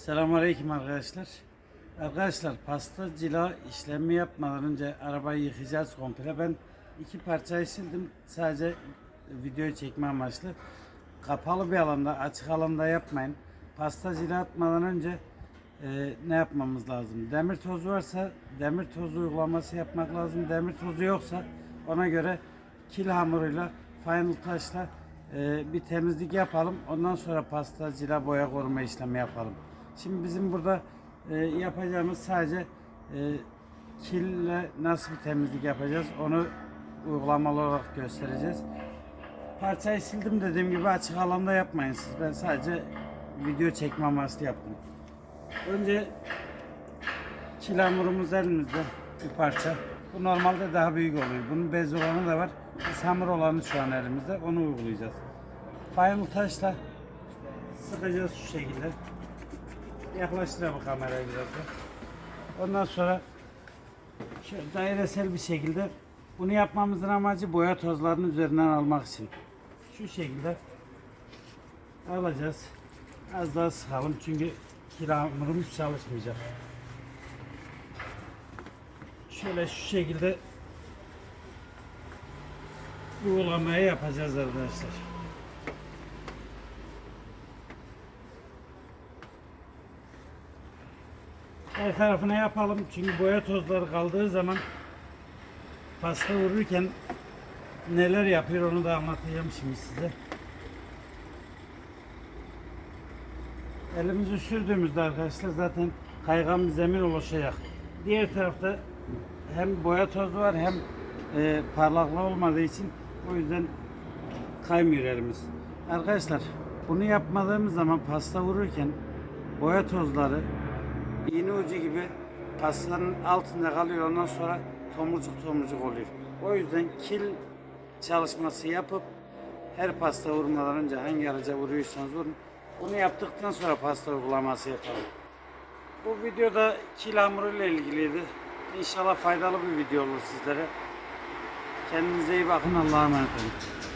Selamünaleyküm arkadaşlar. Arkadaşlar pasta cila işlemi yapmadan önce arabayı yıkayacağız komple. Ben iki parçayı sildim sadece video çekme amaçlı. Kapalı bir alanda, açık alanda yapmayın. Pasta cila atmadan önce e, ne yapmamız lazım? Demir tozu varsa demir tozu uygulaması yapmak lazım. Demir tozu yoksa ona göre kil hamuruyla, final taşla e, bir temizlik yapalım. Ondan sonra pasta, cila, boya koruma işlemi yapalım. Şimdi bizim burada e, yapacağımız sadece e, kille nasıl bir temizlik yapacağız onu uygulamalı olarak göstereceğiz. Parçayı sildim dediğim gibi açık alanda yapmayın siz. Ben sadece video çekme amaçlı yaptım. Önce kil hamurumuz elimizde bir parça. Bu normalde daha büyük oluyor. Bunun bez olanı da var. Biz hamur olanı şu an elimizde. Onu uygulayacağız. Final taşla sıkacağız şu şekilde. Yaklaştır bu kamerayı biraz da. Ondan sonra şöyle dairesel bir şekilde bunu yapmamızın amacı boya tozlarının üzerinden almak için. Şu şekilde alacağız. Az daha sıkalım çünkü kiramurumuz çalışmayacak. Şöyle şu şekilde uygulamayı yapacağız arkadaşlar. Her tarafına yapalım çünkü boya tozları kaldığı zaman pasta vururken neler yapıyor onu da anlatacağım şimdi size. Elimizi sürdüğümüzde arkadaşlar zaten kaygan bir zemin oluşacak. Diğer tarafta hem boya tozu var hem e, parlaklık olmadığı için o yüzden kaymıyor elimiz. Arkadaşlar bunu yapmadığımız zaman pasta vururken boya tozları iğne ucu gibi pastanın altında kalıyor ondan sonra tomurcuk tomurcuk oluyor. O yüzden kil çalışması yapıp her pasta vurmadan önce hangi araca vuruyorsanız vurun. Bunu yaptıktan sonra pasta uygulaması yapalım. Bu videoda kil hamuruyla ilgiliydi. İnşallah faydalı bir video olur sizlere. Kendinize iyi bakın. Allah'a emanet olun.